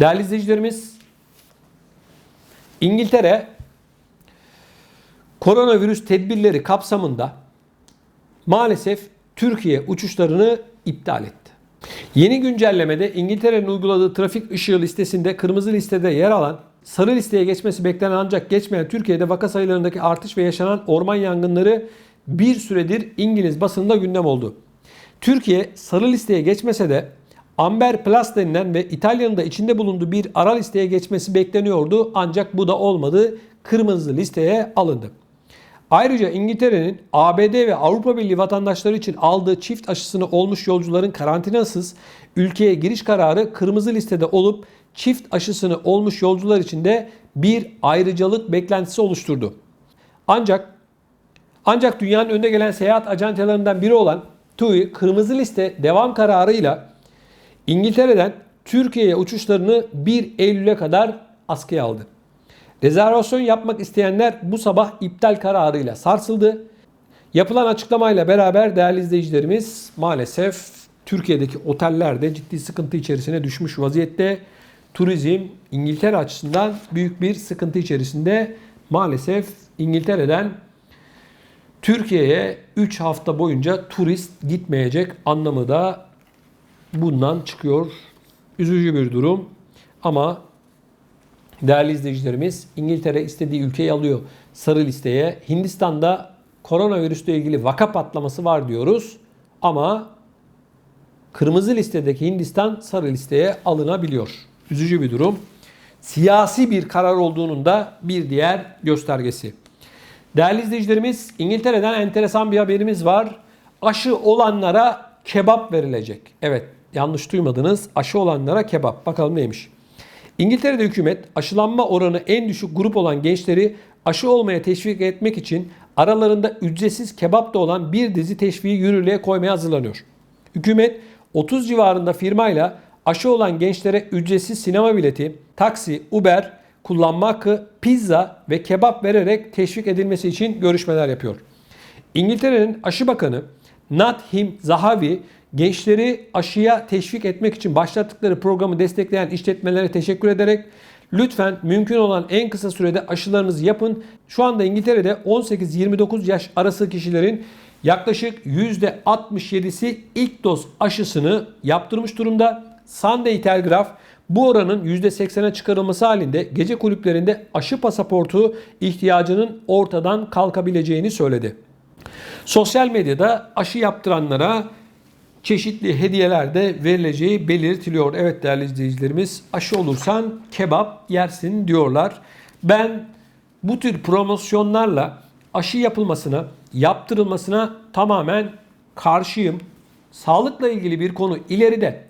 Değerli izleyicilerimiz, İngiltere koronavirüs tedbirleri kapsamında maalesef Türkiye uçuşlarını iptal etti. Yeni güncellemede İngiltere'nin uyguladığı trafik ışığı listesinde kırmızı listede yer alan sarı listeye geçmesi beklenen ancak geçmeyen Türkiye'de vaka sayılarındaki artış ve yaşanan orman yangınları bir süredir İngiliz basınında gündem oldu. Türkiye sarı listeye geçmese de Amber Plus denilen ve İtalya'nın da içinde bulunduğu bir ara listeye geçmesi bekleniyordu ancak bu da olmadı. Kırmızı listeye alındı. Ayrıca İngiltere'nin ABD ve Avrupa Birliği vatandaşları için aldığı çift aşısını olmuş yolcuların karantinasız ülkeye giriş kararı kırmızı listede olup çift aşısını olmuş yolcular için de bir ayrıcalık beklentisi oluşturdu. Ancak ancak dünyanın önde gelen seyahat ajantalarından biri olan TUI kırmızı liste devam kararıyla İngiltere'den Türkiye'ye uçuşlarını 1 Eylül'e kadar askıya aldı. Rezervasyon yapmak isteyenler bu sabah iptal kararıyla sarsıldı. Yapılan açıklamayla beraber değerli izleyicilerimiz maalesef Türkiye'deki otellerde ciddi sıkıntı içerisine düşmüş vaziyette. Turizm İngiltere açısından büyük bir sıkıntı içerisinde. Maalesef İngiltere'den Türkiye'ye 3 hafta boyunca turist gitmeyecek anlamı da bundan çıkıyor. Üzücü bir durum ama değerli izleyicilerimiz İngiltere istediği ülkeyi alıyor sarı listeye. Hindistan'da koronavirüsle ilgili vaka patlaması var diyoruz ama kırmızı listedeki Hindistan sarı listeye alınabiliyor. Üzücü bir durum. Siyasi bir karar olduğunun da bir diğer göstergesi. Değerli izleyicilerimiz İngiltere'den enteresan bir haberimiz var. Aşı olanlara kebap verilecek. Evet yanlış duymadınız. Aşı olanlara kebap. Bakalım neymiş. İngiltere'de hükümet aşılanma oranı en düşük grup olan gençleri aşı olmaya teşvik etmek için aralarında ücretsiz kebap da olan bir dizi teşviği yürürlüğe koymaya hazırlanıyor. Hükümet 30 civarında firmayla aşı olan gençlere ücretsiz sinema bileti, taksi, Uber, kullanma hakkı, pizza ve kebap vererek teşvik edilmesi için görüşmeler yapıyor. İngiltere'nin aşı bakanı Nathim Zahavi gençleri aşıya teşvik etmek için başlattıkları programı destekleyen işletmelere teşekkür ederek lütfen mümkün olan en kısa sürede aşılarınızı yapın. Şu anda İngiltere'de 18-29 yaş arası kişilerin yaklaşık %67'si ilk doz aşısını yaptırmış durumda. Sunday Telegraph bu oranın %80'e çıkarılması halinde gece kulüplerinde aşı pasaportu ihtiyacının ortadan kalkabileceğini söyledi. Sosyal medyada aşı yaptıranlara çeşitli hediyeler de verileceği belirtiliyor. Evet değerli izleyicilerimiz aşı olursan kebap yersin diyorlar. Ben bu tür promosyonlarla aşı yapılmasına, yaptırılmasına tamamen karşıyım. Sağlıkla ilgili bir konu ileride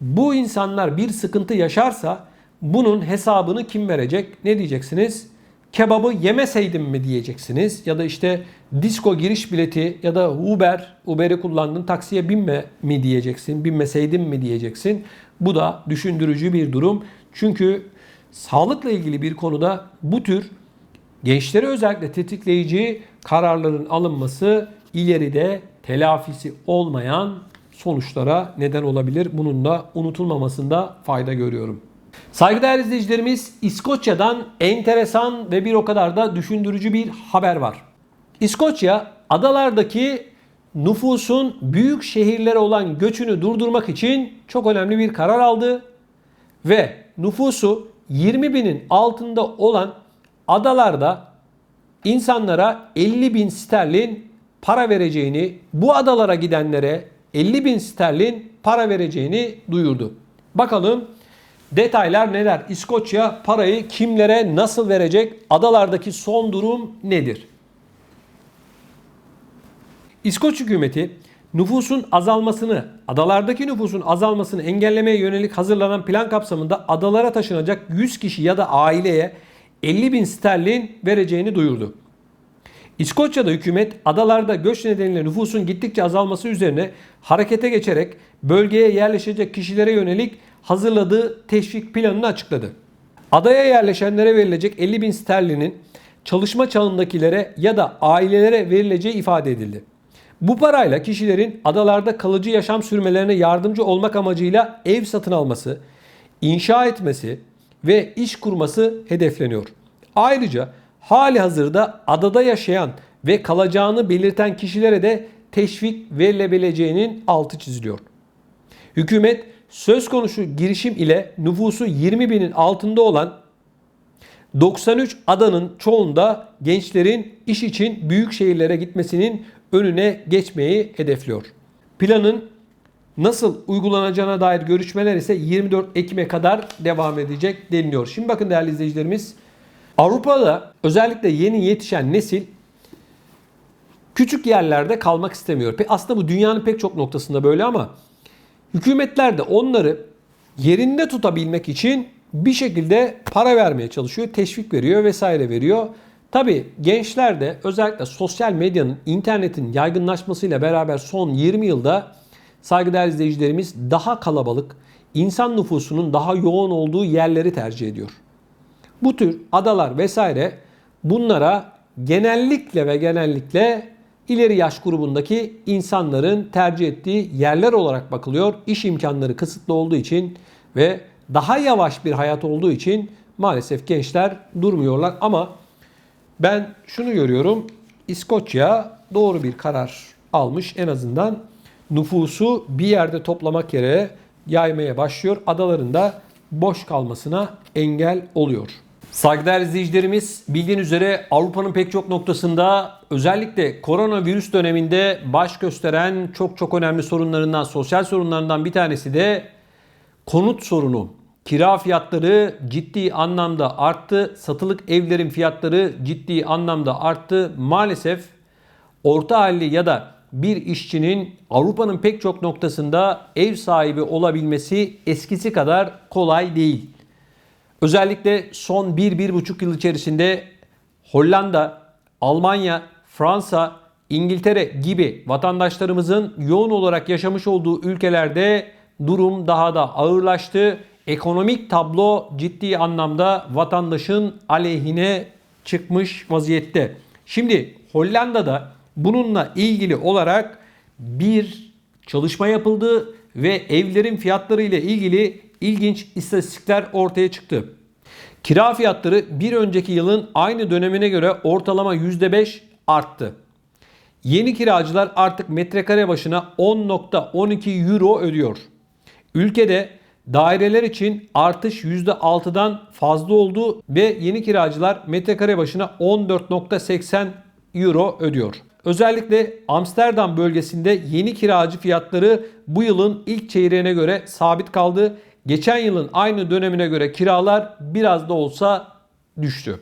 bu insanlar bir sıkıntı yaşarsa bunun hesabını kim verecek? Ne diyeceksiniz? Kebabı yemeseydim mi diyeceksiniz? Ya da işte disco giriş bileti ya da Uber, Uber'i kullandın taksiye binme mi diyeceksin? Binmeseydin mi diyeceksin? Bu da düşündürücü bir durum. Çünkü sağlıkla ilgili bir konuda bu tür gençlere özellikle tetikleyici kararların alınması ileride telafisi olmayan sonuçlara neden olabilir. Bunun da unutulmamasında fayda görüyorum. Saygıdeğer izleyicilerimiz İskoçya'dan enteresan ve bir o kadar da düşündürücü bir haber var. İskoçya adalardaki nüfusun büyük şehirlere olan göçünü durdurmak için çok önemli bir karar aldı ve nüfusu 20 binin altında olan adalarda insanlara 50 bin sterlin para vereceğini, bu adalara gidenlere 50 bin sterlin para vereceğini duyurdu. Bakalım detaylar neler? İskoçya parayı kimlere nasıl verecek? Adalardaki son durum nedir? İskoç hükümeti nüfusun azalmasını, adalardaki nüfusun azalmasını engellemeye yönelik hazırlanan plan kapsamında adalara taşınacak 100 kişi ya da aileye 50 bin sterlin vereceğini duyurdu. İskoçya'da hükümet adalarda göç nedeniyle nüfusun gittikçe azalması üzerine harekete geçerek bölgeye yerleşecek kişilere yönelik hazırladığı teşvik planını açıkladı. Adaya yerleşenlere verilecek 50 bin sterlinin çalışma çağındakilere ya da ailelere verileceği ifade edildi. Bu parayla kişilerin adalarda kalıcı yaşam sürmelerine yardımcı olmak amacıyla ev satın alması, inşa etmesi ve iş kurması hedefleniyor. Ayrıca hali hazırda adada yaşayan ve kalacağını belirten kişilere de teşvik verilebileceğinin altı çiziliyor. Hükümet söz konusu girişim ile nüfusu 20 binin altında olan 93 adanın çoğunda gençlerin iş için büyük şehirlere gitmesinin önüne geçmeyi hedefliyor. Planın nasıl uygulanacağına dair görüşmeler ise 24 Ekim'e kadar devam edecek deniliyor. Şimdi bakın değerli izleyicilerimiz Avrupa'da özellikle yeni yetişen nesil küçük yerlerde kalmak istemiyor. Aslında bu dünyanın pek çok noktasında böyle ama hükümetler de onları yerinde tutabilmek için bir şekilde para vermeye çalışıyor, teşvik veriyor vesaire veriyor. Tabi gençler de özellikle sosyal medyanın, internetin yaygınlaşmasıyla beraber son 20 yılda saygıdeğer izleyicilerimiz daha kalabalık, insan nüfusunun daha yoğun olduğu yerleri tercih ediyor. Bu tür adalar vesaire bunlara genellikle ve genellikle ileri yaş grubundaki insanların tercih ettiği yerler olarak bakılıyor. İş imkanları kısıtlı olduğu için ve daha yavaş bir hayat olduğu için maalesef gençler durmuyorlar ama ben şunu görüyorum. İskoçya doğru bir karar almış. En azından nüfusu bir yerde toplamak yere yaymaya başlıyor. Adalarında boş kalmasına engel oluyor. Saygıdeğer izleyicilerimiz bildiğiniz üzere Avrupa'nın pek çok noktasında özellikle koronavirüs döneminde baş gösteren çok çok önemli sorunlarından, sosyal sorunlarından bir tanesi de konut sorunu. Kira fiyatları ciddi anlamda arttı. Satılık evlerin fiyatları ciddi anlamda arttı. Maalesef orta halli ya da bir işçinin Avrupa'nın pek çok noktasında ev sahibi olabilmesi eskisi kadar kolay değil. Özellikle son 1-1,5 yıl içerisinde Hollanda, Almanya, Fransa, İngiltere gibi vatandaşlarımızın yoğun olarak yaşamış olduğu ülkelerde durum daha da ağırlaştı. Ekonomik tablo ciddi anlamda vatandaşın aleyhine çıkmış vaziyette. Şimdi Hollanda'da bununla ilgili olarak bir çalışma yapıldı ve evlerin fiyatları ile ilgili ilginç istatistikler ortaya çıktı. Kira fiyatları bir önceki yılın aynı dönemine göre ortalama %5 arttı. Yeni kiracılar artık metrekare başına 10.12 euro ödüyor. Ülkede daireler için artış %6'dan fazla oldu ve yeni kiracılar metrekare başına 14.80 euro ödüyor. Özellikle Amsterdam bölgesinde yeni kiracı fiyatları bu yılın ilk çeyreğine göre sabit kaldı. Geçen yılın aynı dönemine göre kiralar biraz da olsa düştü.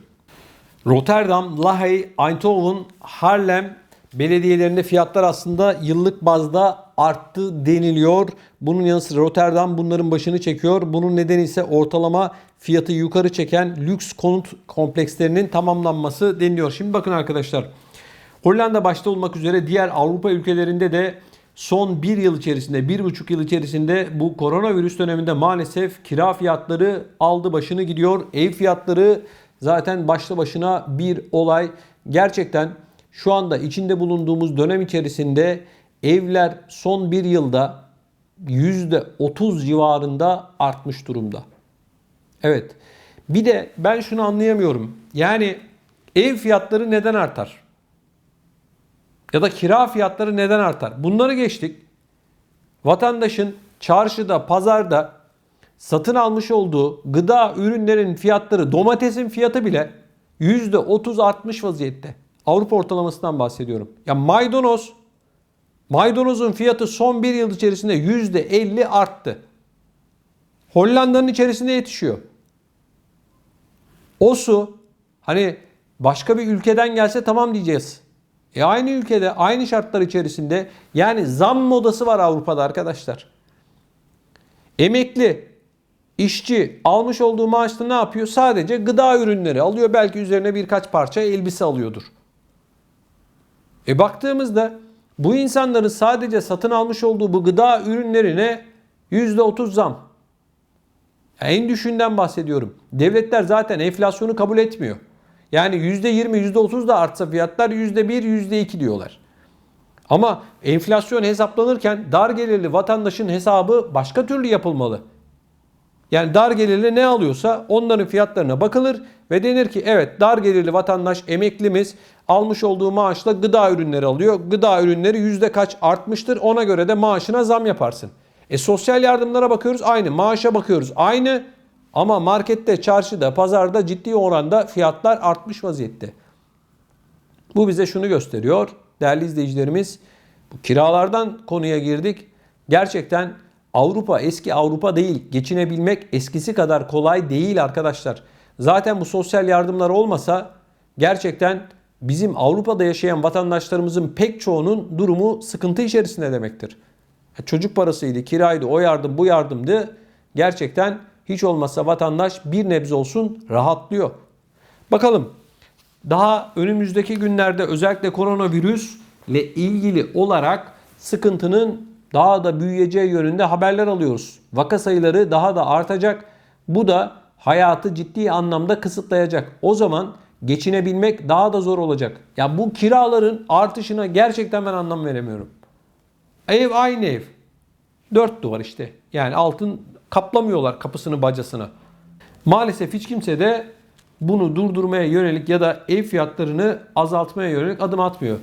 Rotterdam, Lahey, Eindhoven, Harlem belediyelerinde fiyatlar aslında yıllık bazda arttı deniliyor. Bunun yanı sıra Rotterdam bunların başını çekiyor. Bunun nedeni ise ortalama fiyatı yukarı çeken lüks konut komplekslerinin tamamlanması deniliyor. Şimdi bakın arkadaşlar. Hollanda başta olmak üzere diğer Avrupa ülkelerinde de son bir yıl içerisinde, bir buçuk yıl içerisinde bu koronavirüs döneminde maalesef kira fiyatları aldı başını gidiyor. Ev fiyatları zaten başlı başına bir olay. Gerçekten şu anda içinde bulunduğumuz dönem içerisinde evler son bir yılda %30 civarında artmış durumda. Evet. Bir de ben şunu anlayamıyorum. Yani ev fiyatları neden artar? Ya da kira fiyatları neden artar? Bunları geçtik. Vatandaşın çarşıda, pazarda satın almış olduğu gıda ürünlerin fiyatları, domatesin fiyatı bile %30 artmış vaziyette. Avrupa ortalamasından bahsediyorum. Ya maydanoz, maydanozun fiyatı son bir yıl içerisinde %50 arttı. Hollanda'nın içerisinde yetişiyor. O su hani başka bir ülkeden gelse tamam diyeceğiz. E aynı ülkede, aynı şartlar içerisinde yani zam modası var Avrupa'da arkadaşlar. Emekli, işçi almış olduğu maaşla ne yapıyor? Sadece gıda ürünleri alıyor. Belki üzerine birkaç parça elbise alıyordur. E baktığımızda bu insanların sadece satın almış olduğu bu gıda ürünlerine %30 zam. En düşünden bahsediyorum. Devletler zaten enflasyonu kabul etmiyor. Yani %20, %30 da artsa fiyatlar %1, %2 diyorlar. Ama enflasyon hesaplanırken dar gelirli vatandaşın hesabı başka türlü yapılmalı. Yani dar gelirli ne alıyorsa onların fiyatlarına bakılır ve denir ki evet dar gelirli vatandaş emeklimiz almış olduğu maaşla gıda ürünleri alıyor. Gıda ürünleri yüzde kaç artmıştır ona göre de maaşına zam yaparsın. E sosyal yardımlara bakıyoruz aynı maaşa bakıyoruz aynı ama markette, çarşıda, pazarda ciddi oranda fiyatlar artmış vaziyette. Bu bize şunu gösteriyor değerli izleyicilerimiz. Bu kiralardan konuya girdik. Gerçekten Avrupa eski Avrupa değil. Geçinebilmek eskisi kadar kolay değil arkadaşlar. Zaten bu sosyal yardımlar olmasa gerçekten bizim Avrupa'da yaşayan vatandaşlarımızın pek çoğunun durumu sıkıntı içerisinde demektir. Çocuk parasıydı, kiraydı, o yardım, bu yardımdı. Gerçekten hiç olmazsa vatandaş bir nebze olsun rahatlıyor. Bakalım daha önümüzdeki günlerde özellikle koronavirüs ile ilgili olarak sıkıntının daha da büyüyeceği yönünde haberler alıyoruz. Vaka sayıları daha da artacak. Bu da hayatı ciddi anlamda kısıtlayacak. O zaman geçinebilmek daha da zor olacak. Ya bu kiraların artışına gerçekten ben anlam veremiyorum. Ev aynı ev. Dört duvar işte. Yani altın kaplamıyorlar kapısını bacasını. Maalesef hiç kimse de bunu durdurmaya yönelik ya da ev fiyatlarını azaltmaya yönelik adım atmıyor.